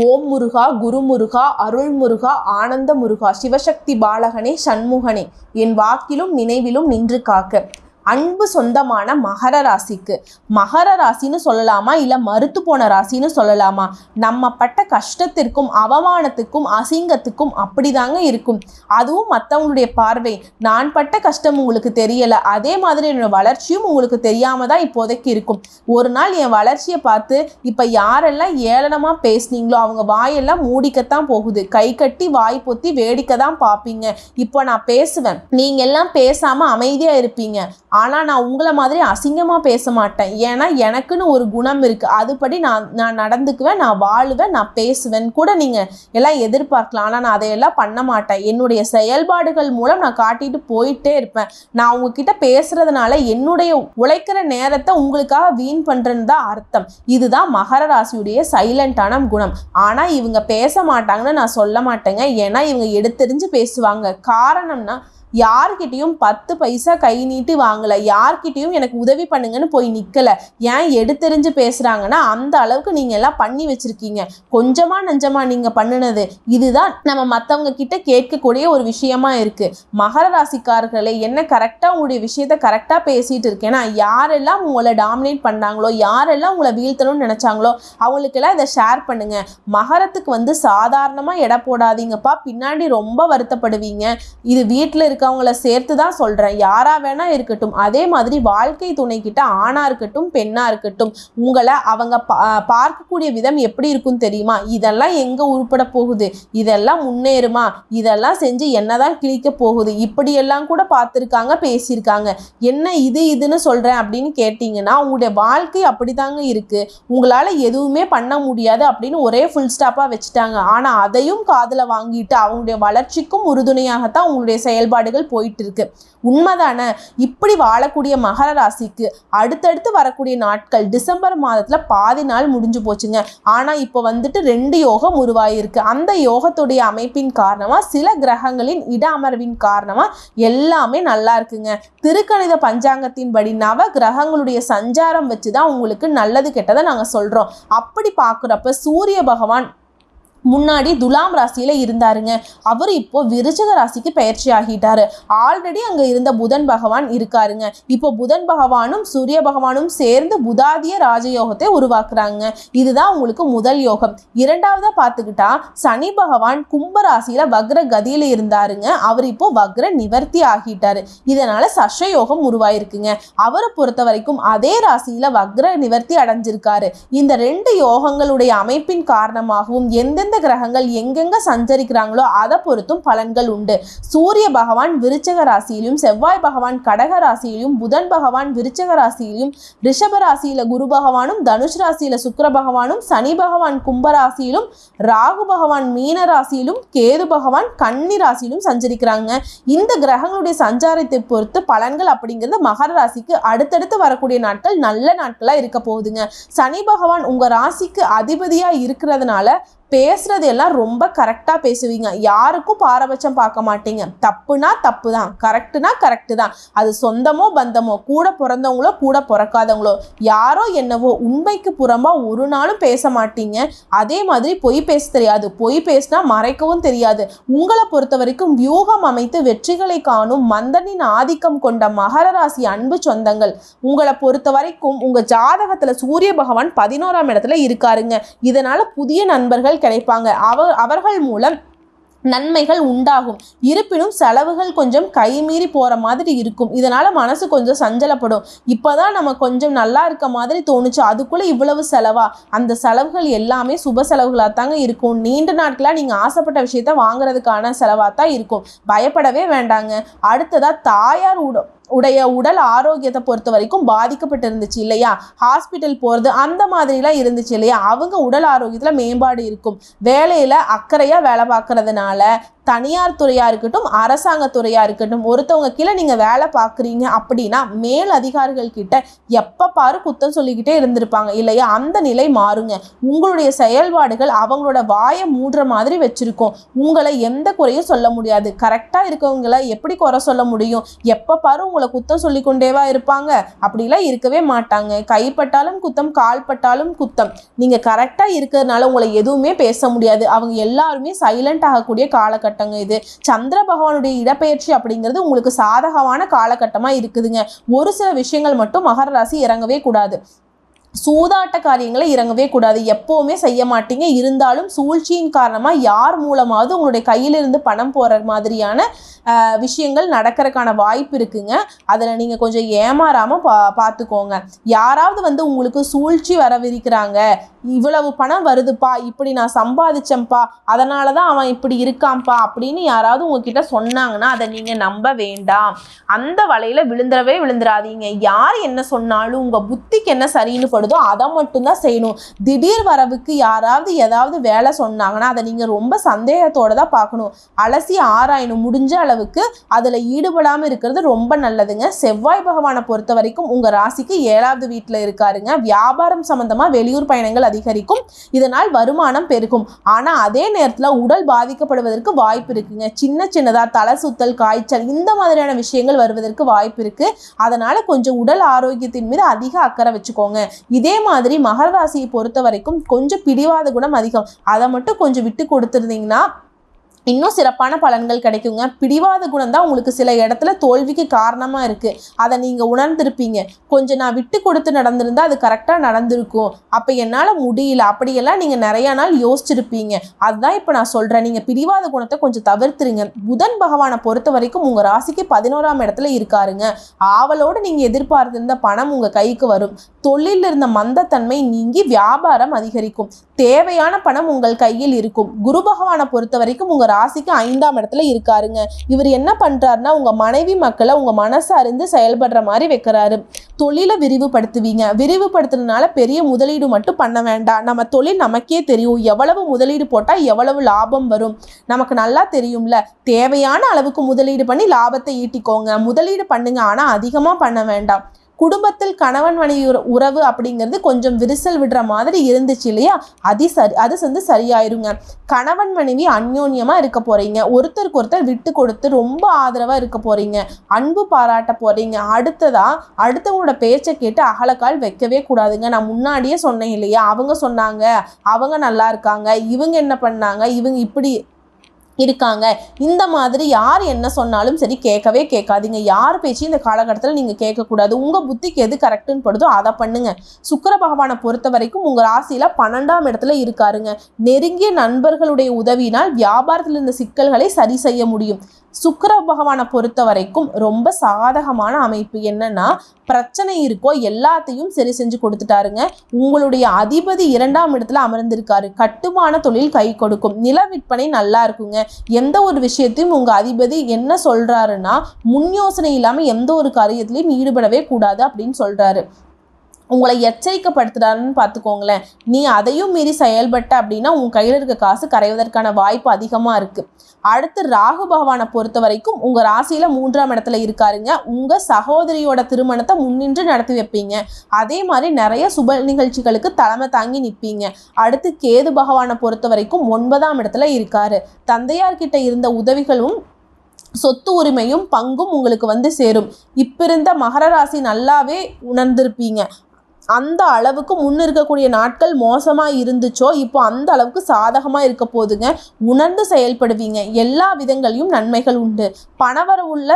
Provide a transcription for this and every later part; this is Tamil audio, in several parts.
ஓம் முருகா குருமுருகா அருள்முருகா ஆனந்த முருகா சிவசக்தி பாலகனே சண்முகனே என் வாக்கிலும் நினைவிலும் நின்று காக்க. அன்பு சொந்தமான மகர ராசிக்கு. மகர ராசின்னு சொல்லலாமா? இல்லை மறுத்து போன ராசின்னு சொல்லலாமா? நம்ம பட்ட கஷ்டத்திற்கும் அவமானத்துக்கும் அசிங்கத்துக்கும் அப்படிதாங்க இருக்கும். அதுவும் மற்றவங்களுடைய பார்வை. நான் பட்ட கஷ்டம் உங்களுக்கு தெரியல. அதே மாதிரி என்னோட வளர்ச்சியும் உங்களுக்கு தெரியாம தான் இப்போதைக்கு இருக்கும். ஒரு நாள் என் வளர்ச்சியை பார்த்து இப்போ யாரெல்லாம் ஏளனமாக பேசுனீங்களோ அவங்க வாயெல்லாம் மூடிக்கத்தான் போகுது. கை கட்டி வாய் பொத்தி வேடிக்கை தான் பார்ப்பீங்க. இப்போ நான் பேசுவேன். நீங்க எல்லாம் பேசாம அமைதியா இருப்பீங்க. ஆனால் நான் உங்களை மாதிரி அசிங்கமாக பேச மாட்டேன். ஏன்னா எனக்குன்னு ஒரு குணம் இருக்குது அதுபடி நான் நான் நடந்துக்குவேன் நான் வாழுவேன் நான் பேசுவேன். கூட நீங்கள் எல்லாம் எதிர்பார்க்கலாம். ஆனால் நான் அதையெல்லாம் பண்ண மாட்டேன். என்னுடைய செயல்பாடுகள் மூலம் நான் காட்டிட்டு போயிட்டே இருப்பேன். நான் உங்ககிட்ட பேசுகிறதுனால என்னுடைய உழைக்கிற நேரத்தை உங்களுக்காக வீண் பண்ணுறேன்னு தான் அர்த்தம். இதுதான் மகர ராசியுடைய சைலண்டான குணம். ஆனால் இவங்க பேச மாட்டாங்கன்னு நான் சொல்ல மாட்டேங்க. ஏன்னா இவங்க எடுத்தெறிஞ்சு பேசுவாங்க. காரணம்னா யார்கிட்டையும் பத்து பைசா கை நீட்டி வாங்கலை. யார்கிட்டையும் எனக்கு உதவி பண்ணுங்கன்னு போய் நிற்கலை ஏன் எடுத்தெறிஞ்சு பேசுகிறாங்கன்னா அந்த அளவுக்கு நீங்கள் எல்லாம் பண்ணி வச்சுருக்கீங்க. கொஞ்சமாக நஞ்சமாக நீங்கள் பண்ணுனது. இதுதான் நம்ம மற்றவங்க கிட்ட கேட்கக்கூடிய ஒரு விஷயமா இருக்குது மகர ராசிக்காரர்களே என்ன கரெக்டாக உங்களுடைய விஷயத்த கரெக்டாக பேசிகிட்டு இருக்கேன்னா யாரெல்லாம் உங்களை டாமினேட் பண்ணாங்களோ யாரெல்லாம் உங்களை வீழ்த்தணும்னு நினச்சாங்களோ அவங்களுக்கெல்லாம் இதை ஷேர் பண்ணுங்க. மகரத்துக்கு வந்து சாதாரணமாக எடை போடாதீங்கப்பா. பின்னாடி ரொம்ப வருத்தப்படுவீங்க. இது வீட்டில் இருக்க இருக்கவங்கள சேர்த்து தான் சொல்கிறேன் யாராக வேணா இருக்கட்டும். அதே மாதிரி வாழ்க்கை துணைக்கிட்ட ஆணாக இருக்கட்டும் பெண்ணாக இருக்கட்டும் உங்களை அவங்க பா பார்க்கக்கூடிய விதம் எப்படி இருக்கும் தெரியுமா? இதெல்லாம் எங்கே உருப்பட போகுது? இதெல்லாம் முன்னேறுமா? இதெல்லாம் செஞ்சு என்னதான் கிழிக்க போகுது? இப்படியெல்லாம் கூட பார்த்துருக்காங்க பேசியிருக்காங்க. என்ன இது இதுன்னு சொல்கிறேன் அப்படின்னு கேட்டிங்கன்னா உங்களுடைய வாழ்க்கை அப்படிதாங்க இருக்குது உங்களால் எதுவுமே பண்ண முடியாது அப்படின்னு ஒரே ஃபுல் ஸ்டாப்பாக வச்சுட்டாங்க. ஆனால் அதையும் காதில் வாங்கிட்டு அவங்களுடைய வளர்ச்சிக்கும் உறுதுணையாகத்தான் உங்களுடைய செயல்பாடுகள் போயிட்டு இருக்கு உண்மைதானே? இப்படி வாழக்கூடிய மகர ராசிக்கு அடுத்தடுத்து வரக்கூடிய நாட்கள் டிசம்பர் மாதத்தில் பாதி நாள் முடிஞ்சு போச்சுங்க. ஆனால் இப்போ வந்துட்டு ரெண்டு யோகம் உருவாயிருக்கு. அந்த யோகத்துடைய அமைப்பின் காரணமாக சில கிரகங்களின் இட அமர்வின் காரணமாக எல்லாமே நல்லா இருக்குங்க. திருக்கணித பஞ்சாங்கத்தின் படி நவ கிரகங்களுடைய சஞ்சாரம் வச்சு தான் உங்களுக்கு நல்லது கெட்டதை நாங்கள் சொல்கிறோம் அப்படி பார்க்குறப்ப சூரிய பகவான் முன்னாடி துலாம் ராசியில் இருந்தாருங்க. அவர் இப்போ விருச்சக ராசிக்கு பயிற்சி ஆகிட்டாரு. ஆல்ரெடி அங்கே இருந்த புதன் பகவான் இருக்காருங்க. இப்போ புதன் பகவானும் சூரிய பகவானும் சேர்ந்து புதாதிய ராஜயோகத்தை உருவாக்குறாங்க. இதுதான் உங்களுக்கு முதல் யோகம். இரண்டாவதாக பார்த்துக்கிட்டா சனி பகவான் கும்ப ராசியில் வக்ர கதியில் இருந்தாருங்க. அவர் இப்போ வக்ர நிவர்த்தி ஆகிட்டாரு. இதனால சஷ யோகம் உருவாயிருக்குங்க. அவரை பொறுத்த வரைக்கும் அதே ராசியில் வக்ர நிவர்த்தி அடைஞ்சிருக்காரு. இந்த ரெண்டு யோகங்களுடைய அமைப்பின் காரணமாகவும் எந்தெந்த எந்தெந்த கிரகங்கள் எங்கெங்க சஞ்சரிக்கிறாங்களோ அதை பொறுத்தும் பலன்கள் உண்டு. சூரிய பகவான் விருச்சக ராசியிலும் செவ்வாய் பகவான் கடக ராசியிலும் புதன் பகவான் விருச்சக ராசியிலும் ரிஷப ராசியில குரு பகவானும் தனுஷ் ராசியில சுக்கர பகவானும் சனி பகவான் கும்ப ராசியிலும் ராகு பகவான் மீன ராசியிலும் கேது பகவான் கன்னி ராசியிலும் சஞ்சரிக்கிறாங்க. இந்த கிரகங்களுடைய சஞ்சாரத்தை பொறுத்து பலன்கள் அப்படிங்கிறது மகர ராசிக்கு அடுத்தடுத்து வரக்கூடிய நாட்கள் நல்ல நாட்களா இருக்க போகுதுங்க. சனி பகவான் உங்க ராசிக்கு அதிபதியா இருக்கிறதுனால பேசுறது எல்லாம் ரொம்ப கரெக்டாக பேசுவீங்க. யாருக்கும் பாரபட்சம் பார்க்க மாட்டீங்க. தப்புனா தப்பு தான் கரெக்டுனா கரெக்டு தான் அது சொந்தமோ பந்தமோ கூட பிறந்தவங்களோ கூட பிறக்காதவங்களோ யாரோ என்னவோ உண்மைக்கு புறம்பா ஒரு நாளும் பேச மாட்டீங்க. அதே மாதிரி பொய் பேச தெரியாது. பொய் பேசினா மறைக்கவும் தெரியாது. உங்களை பொறுத்த வரைக்கும் வியூகம் அமைத்து வெற்றிகளை காணும் மந்தனின் ஆதிக்கம் கொண்ட மகர ராசி அன்பு சொந்தங்கள். உங்களை பொறுத்த வரைக்கும் உங்க ஜாதகத்துல சூரிய பகவான் பதினோராம் இடத்துல இருக்காருங்க. இதனால புதிய நண்பர்கள் கிடைப்பாங்க. அவர் அவர்கள் மூலம் நன்மைகள் உண்டாகும். இருப்பினும் செலவுகள் கொஞ்சம் கைமீறி போகிற மாதிரி இருக்கும். இதனால் மனசு கொஞ்சம் சஞ்சலப்படும். இப்போ தான் நம்ம கொஞ்சம் நல்லா இருக்க மாதிரி தோணுச்சு. அதுக்குள்ளே இவ்வளவு செலவா? அந்த செலவுகள் எல்லாமே சுப செலவுகளாக தாங்க இருக்கும். நீண்ட நாட்களாக நீங்கள் ஆசைப்பட்ட விஷயத்த வாங்குறதுக்கான செலவாக தான் இருக்கும். பயப்படவே வேண்டாங்க. அடுத்ததாக தாயார் உட உடைய உடல் ஆரோக்கியத்தை பொறுத்த வரைக்கும் பாதிக்கப்பட்டு இருந்துச்சு இல்லையா? ஹாஸ்பிட்டல் போகிறது அந்த மாதிரிலாம் இருந்துச்சு இல்லையா? அவங்க உடல் ஆரோக்கியத்தில் மேம்பாடு இருக்கும். வேலையில் அக்கறையாக வேலை பார்க்கறதுனால தனியார் துறையாக இருக்கட்டும் அரசாங்க துறையாக இருக்கட்டும் ஒருத்தவங்க கீழே நீங்கள் வேலை பார்க்குறீங்க அப்படின்னா மேல் அதிகாரிகள் கிட்ட எப்போ பாரு குத்தம் சொல்லிக்கிட்டே இருந்திருப்பாங்க. இல்லையா? அந்த நிலை மாறுங்க. உங்களுடைய செயல்பாடுகள் அவங்களோட வாயை மூடுற மாதிரி வச்சுருக்கோம். உங்களை எந்த குறையும் சொல்ல முடியாது. கரெக்டாக இருக்கவங்கள எப்படி குறை சொல்ல முடியும்? எப்போ பாரு உங்களை குத்தம் சொல்லிக்கொண்டேவா இருப்பாங்க. அப்படிலாம் இருக்கவே மாட்டாங்க. கைப்பட்டாலும் குத்தம் கால் பட்டாலும் குத்தம் நீங்கள் கரெக்டாக இருக்கிறதுனால உங்களை எதுவுமே பேச முடியாது. அவங்க எல்லாருமே சைலண்ட் ஆகக்கூடிய காலகட்டங்க இது. சந்திர பகவானுடைய இடப்பெயர்ச்சி அப்படிங்கிறது உங்களுக்கு சாதகமான காலகட்டமாக இருக்குதுங்க. ஒரு சில விஷயங்கள் மட்டும் மகர ராசி இறங்கவே கூடாது. சூதாட்ட காரியங்களை இறங்கவே கூடாது. எப்போவுமே செய்ய மாட்டீங்க. இருந்தாலும் சூழ்ச்சியின் காரணமாக யார் மூலமாவது உங்களுடைய கையிலிருந்து பணம் போகிற மாதிரியான விஷயங்கள் நடக்கிறதுக்கான வாய்ப்பு இருக்குங்க. அதில் நீங்கள் கொஞ்சம் ஏமாறாமல் பா பார்த்துக்கோங்க யாராவது வந்து உங்களுக்கு சூழ்ச்சி வரவிருக்கிறாங்க. இவ்வளவு பணம் வருதுப்பா இப்படி நான் சம்பாதிச்சேன்ப்பா அதனால தான் அவன் இப்படி இருக்கான்ப்பா அப்படின்னு யாராவது உங்ககிட்ட சொன்னாங்கன்னா அதை நீங்கள் நம்ப வேண்டாம். அந்த வலையில் விழுந்துடவே விழுந்துடாதீங்க. யார் என்ன சொன்னாலும் உங்கள் புத்திக்கு என்ன சரின்னு படுதோ அதை மட்டும்தான் செய்யணும். திடீர் வரவுக்கு யாராவது ஏதாவது வேலை சொன்னாங்கன்னா அதை நீங்கள் ரொம்ப சந்தேகத்தோட தான் பார்க்கணும். அலசி ஆராயணும். முடிஞ்ச அளவுக்கு அதில் ஈடுபடாமல் இருக்கிறது ரொம்ப நல்லதுங்க. செவ்வாய் பகவானை பொறுத்த வரைக்கும் உங்கள் ராசிக்கு ஏழாவது வீட்டில் இருக்காருங்க. வியாபாரம் சம்மந்தமாக வெளியூர் பயணங்கள் அதிகரிக்கும். இதனால் வருமானம் பெருகும். ஆனால் அதே நேரத்தில் உடல் பாதிக்கப்படுவதற்கு வாய்ப்பு இருக்குங்க. சின்ன சின்னதாக தலை சுத்தல் காய்ச்சல் இந்த மாதிரியான விஷயங்கள் வருவதற்கு வாய்ப்பு இருக்குது அதனால் கொஞ்சம் உடல் ஆரோக்கியத்தின் மீது அதிக அக்கறை வச்சுக்கோங்க. இதே மாதிரி மகர ராசியை பொறுத்த வரைக்கும் கொஞ்சம் பிடிவாத குணம் அதிகம். அதை மட்டும் கொஞ்சம் விட்டு கொடுத்துருந்தீங்கன்னா இன்னும் சிறப்பான பலன்கள் கிடைக்குங்க. பிடிவாத குணம் தான் உங்களுக்கு சில இடத்துல தோல்விக்கு காரணமாக இருக்குது அதை நீங்கள் உணர்ந்திருப்பீங்க. கொஞ்சம் நான் விட்டு கொடுத்து நடந்திருந்தால் அது கரெக்டாக நடந்திருக்கும். அப்போ என்னால் முடியல. அப்படியெல்லாம் நீங்கள் நிறையா நாள் யோசிச்சிருப்பீங்க. அதுதான் இப்போ நான் சொல்கிறேன் நீங்கள் பிடிவாத குணத்தை கொஞ்சம் தவிர்த்துருங்க. புதன் பகவானை பொறுத்த வரைக்கும் உங்கள் ராசிக்கு பதினோராம் இடத்துல இருக்காருங்க. ஆவலோடு நீங்கள் எதிர்பார்த்திருந்த பணம் உங்கள் கைக்கு வரும். தொழிலில் இருந்த மந்தத்தன்மை நீங்கி வியாபாரம் அதிகரிக்கும். தேவையான பணம் உங்கள் கையில் இருக்கும். குரு பகவானை பொறுத்த வரைக்கும் உங்கள் ராசிக்கு ஐந்தாம் இடத்துல இருக்காருங்க. இவர் என்ன பண்ணுறாருன்னா உங்கள் மனைவி மக்களை உங்கள் மனசு அறிந்து செயல்படுற மாதிரி வைக்கிறாரு. தொழிலை விரிவுபடுத்துவீங்க. விரிவுபடுத்துறதுனால பெரிய முதலீடு மட்டும் பண்ண வேண்டாம். நம்ம தொழில் நமக்கே தெரியும். எவ்வளவு முதலீடு போட்டால் எவ்வளவு லாபம் வரும். நமக்கு நல்லா தெரியும்ல. தேவையான அளவுக்கு முதலீடு பண்ணி லாபத்தை ஈட்டிக்கோங்க. முதலீடு பண்ணுங்க ஆனால் அதிகமாக பண்ண வேண்டாம். குடும்பத்தில் கணவன் மனைவி உறவு அப்படிங்கிறது கொஞ்சம் விரிசல் விடுற மாதிரி இருந்துச்சு இல்லையா? அது சரி அது வந்து சரியாயிருங்க. கணவன் மனைவி அந்யோன்யமாக இருக்க போகிறீங்க ஒருத்தருக்கு ஒருத்தர் விட்டு கொடுத்து ரொம்ப ஆதரவாக இருக்க போகிறீங்க அன்பு பாராட்ட போகிறீங்க அடுத்ததாக அடுத்தவங்களோட பேச்சை கேட்டு அகலக்கால் வைக்கவே கூடாதுங்க. நான் முன்னாடியே சொன்னேன் இல்லையா? அவங்க சொன்னாங்க. அவங்க நல்லா இருக்காங்க. இவங்க என்ன பண்ணாங்க? இவங்க இப்படி இருக்காங்க. இந்த மாதிரி யார் என்ன சொன்னாலும் சரி கேட்கவே கேட்காதீங்க. யார் பேச்சு இந்த காலகட்டத்தில் நீங்கள் கேட்கக்கூடாது. உங்கள் புத்திக்கு எது கரெக்டுன்னு படுதோ அதை பண்ணுங்க. சுக்கர பகவானை பொறுத்த வரைக்கும் உங்கள் ராசியில் பன்னெண்டாம் இடத்துல இருக்காருங்க. நெருங்கிய நண்பர்களுடைய உதவினால் வியாபாரத்தில் இருந்த சிக்கல்களை சரி செய்ய முடியும். சுக்கர பகவானை பொறுத்த வரைக்கும் ரொம்ப சாதகமான அமைப்பு என்னன்னா பிரச்சனை இருக்கோ எல்லாத்தையும் சரி செஞ்சு கொடுத்துட்டாருங்க. உங்களுடைய அதிபதி இரண்டாம் இடத்துல அமர்ந்திருக்காரு. கட்டுமான தொழில் கை கொடுக்கும். நில விற்பனை நல்லா இருக்குங்க. எந்த ஒரு விஷயத்தையும் உங்க அதிபதி என்ன சொல்றாருன்னா முன் யோசனை இல்லாம எந்த ஒரு காரியத்திலையும் ஈடுபடவே கூடாது அப்படின்னு சொல்றாரு. உங்களை எச்சரிக்கப்படுத்துகிறாருன்னு பார்த்துக்கோங்களேன். நீ அதையும் மீறி செயல்பட்ட அப்படின்னா உன் கையில் இருக்க காசு கரைவதற்கான வாய்ப்பு அதிகமாக இருக்குது அடுத்து ராகு பகவானை பொறுத்த வரைக்கும் உங்கள் ராசியில் மூன்றாம் இடத்துல இருக்காருங்க. உங்கள் சகோதரியோட திருமணத்தை முன்னின்று நடத்தி வைப்பீங்க. அதே மாதிரி நிறைய சுப நிகழ்ச்சிகளுக்கு தலைமை தாங்கி நிற்பீங்க அடுத்து கேது பகவானை பொறுத்த வரைக்கும் ஒன்பதாம் இடத்துல இருக்காரு. தந்தையார்கிட்ட இருந்த உதவிகளும் சொத்து உரிமையும் பங்கும் உங்களுக்கு வந்து சேரும். இப்போ இருந்த மகர ராசி நல்லாவே உணர்ந்திருப்பீங்க. அந்த அளவுக்கு முன் இருக்கக்கூடிய நாட்கள் மோசமாக இருந்துச்சோ இப்போ அந்த அளவுக்கு சாதகமாக இருக்க போதுங்க. உணர்ந்து செயல்படுவீங்க. எல்லா விதங்களையும் நன்மைகள் உண்டு. பணவரவுள்ள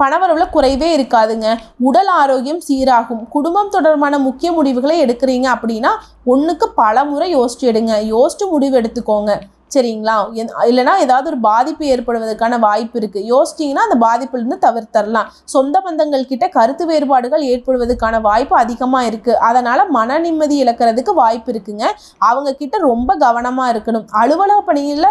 பணவரவுல குறைவே இருக்காதுங்க. உடல் ஆரோக்கியம் சீராகும். குடும்பம் தொடர்பான முக்கிய முடிவுகளை எடுக்கிறீங்க அப்படின்னா ஒன்றுக்கு பல முறை யோசிச்சு எடுங்க. யோசிச்சு முடிவு எடுத்துக்கோங்க. சரிங்களா? இல்லைனா இல்லைன்னா ஏதாவது ஒரு பாதிப்பு ஏற்படுவதற்கான வாய்ப்பு இருக்குது யோசிச்சிங்கன்னா அந்த பாதிப்புலேருந்து தவிர்த்தரலாம் சொந்த பந்தங்கள் கிட்ட கருத்து வேறுபாடுகள் ஏற்படுவதற்கான வாய்ப்பு அதிகமாக இருக்குது அதனால் மன நிம்மதி இழக்கிறதுக்கு வாய்ப்பு இருக்குங்க. அவங்க கிட்ட ரொம்ப கவனமாக இருக்கணும். அலுவலக பணியில்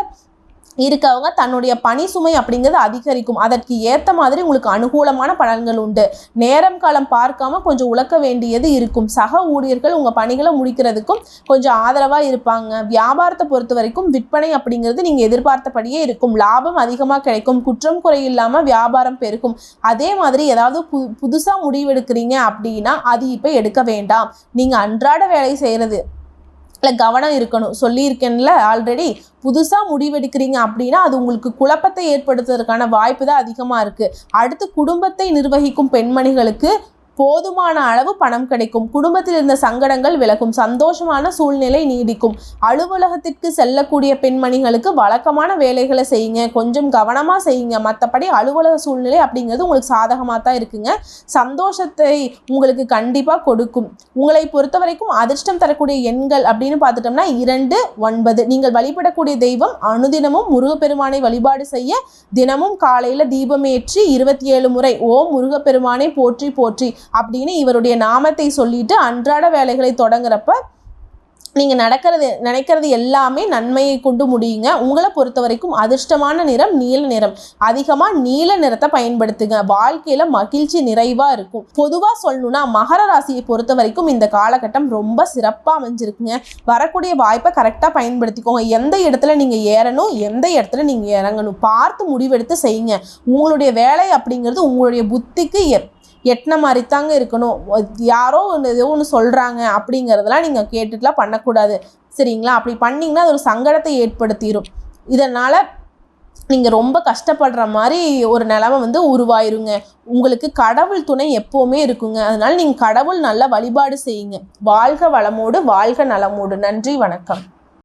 இருக்கவங்க தன்னுடைய பணி சுமை அப்படிங்கிறது அதிகரிக்கும். அதற்கு ஏற்ற மாதிரி உங்களுக்கு அனுகூலமான பலன்கள் உண்டு. நேரம் காலம் பார்க்காம கொஞ்சம் உழக்க வேண்டியது இருக்கும். சக ஊழியர்கள் உங்கள் பணிகளை முடிக்கிறதுக்கும் கொஞ்சம் ஆதரவாக இருப்பாங்க. வியாபாரத்தை பொறுத்த வரைக்கும் விற்பனை அப்படிங்கிறது நீங்கள் எதிர்பார்த்தபடியே இருக்கும். லாபம் அதிகமாக கிடைக்கும். குற்றம் குறை இல்லாமல் வியாபாரம் பெருகும். அதே மாதிரி ஏதாவது பு புதுசாக முடிவெடுக்கிறீங்க அப்படின்னா அது இப்போ எடுக்க வேண்டாம். நீங்கள் அன்றாட வேலை செய்கிறது இல்லை கவனம் இருக்கணும். சொல்லியிருக்கேன்ல ஆல்ரெடி புதுசாக முடிவெடுக்கிறீங்க அப்படின்னா அது உங்களுக்கு குழப்பத்தை ஏற்படுத்துவதற்கான வாய்ப்பு தான் அதிகமாக இருக்குது அடுத்து குடும்பத்தை நிர்வகிக்கும் பெண்மணிகளுக்கு போதுமான அளவு பணம் கிடைக்கும். குடும்பத்தில் இருந்த சங்கடங்கள் விலகும். சந்தோஷமான சூழ்நிலை நீடிக்கும். அலுவலகத்திற்கு செல்லக்கூடிய பெண்மணிகளுக்கு வழக்கமான வேலைகளை செய்யுங்க. கொஞ்சம் கவனமாக செய்யுங்க. மற்றபடி அலுவலக சூழ்நிலை அப்படிங்கிறது உங்களுக்கு சாதகமாக தான் இருக்குங்க. சந்தோஷத்தை உங்களுக்கு கண்டிப்பாக கொடுக்கும். உங்களை பொறுத்த வரைக்கும் அதிர்ஷ்டம் தரக்கூடிய எண்கள் அப்படின்னு பார்த்துட்டோம்னா இரண்டு ஒன்பது. நீங்கள் வழிபடக்கூடிய தெய்வம் அனுதினமும் முருகப்பெருமானை வழிபாடு செய்ய தினமும் காலையில் தீபமேற்றி இருபத்தி ஏழு முறை ஓம் முருகப்பெருமானை போற்றி போற்றி. அப்படின்னு இவருடைய நாமத்தை சொல்லிட்டு அன்றாட வேலைகளை தொடங்குறப்ப நீங்கள் நடக்கிறது நினைக்கிறது எல்லாமே நன்மையை கொண்டு முடியுங்க. உங்களை பொறுத்த வரைக்கும் அதிர்ஷ்டமான நிறம் நீல நிறம். அதிகமாக நீல நிறத்தை பயன்படுத்துங்க. வாழ்க்கையில் மகிழ்ச்சி நிறைவாக இருக்கும். பொதுவாக சொல்லணும்னா மகர ராசியை பொறுத்த வரைக்கும் இந்த காலகட்டம் ரொம்ப சிறப்பாக அமைஞ்சிருக்குங்க. வரக்கூடிய வாய்ப்பை கரெக்டாக பயன்படுத்திக்கோங்க. எந்த இடத்துல நீங்கள் ஏறணும் எந்த இடத்துல நீங்கள் இறங்கணும். பார்த்து முடிவெடுத்து செய்யுங்க. உங்களுடைய வேலை அப்படிங்கிறது உங்களுடைய புத்திக்கு எட்டின மாதிரி தாங்க இருக்கணும் யாரோ ஒன்று ஏதோ ஒன்று சொல்கிறாங்க அப்படிங்கிறதெல்லாம் நீங்கள் கேட்டுட்டுலாம் பண்ணக்கூடாது. சரிங்களா? அப்படி பண்ணிங்கன்னா அது ஒரு சங்கடத்தை ஏற்படுத்திடும் இதனால் நீங்கள் ரொம்ப கஷ்டப்படுற மாதிரி ஒரு நிலமை வந்து உருவாயிருங்க. உங்களுக்கு கடவுள் துணை எப்போவுமே இருக்குங்க. அதனால் நீங்கள் கடவுள் நல்ல வழிபாடு செய்யுங்க. வாழ்க வளமோடு வாழ்க நலமோடு. நன்றி வணக்கம்.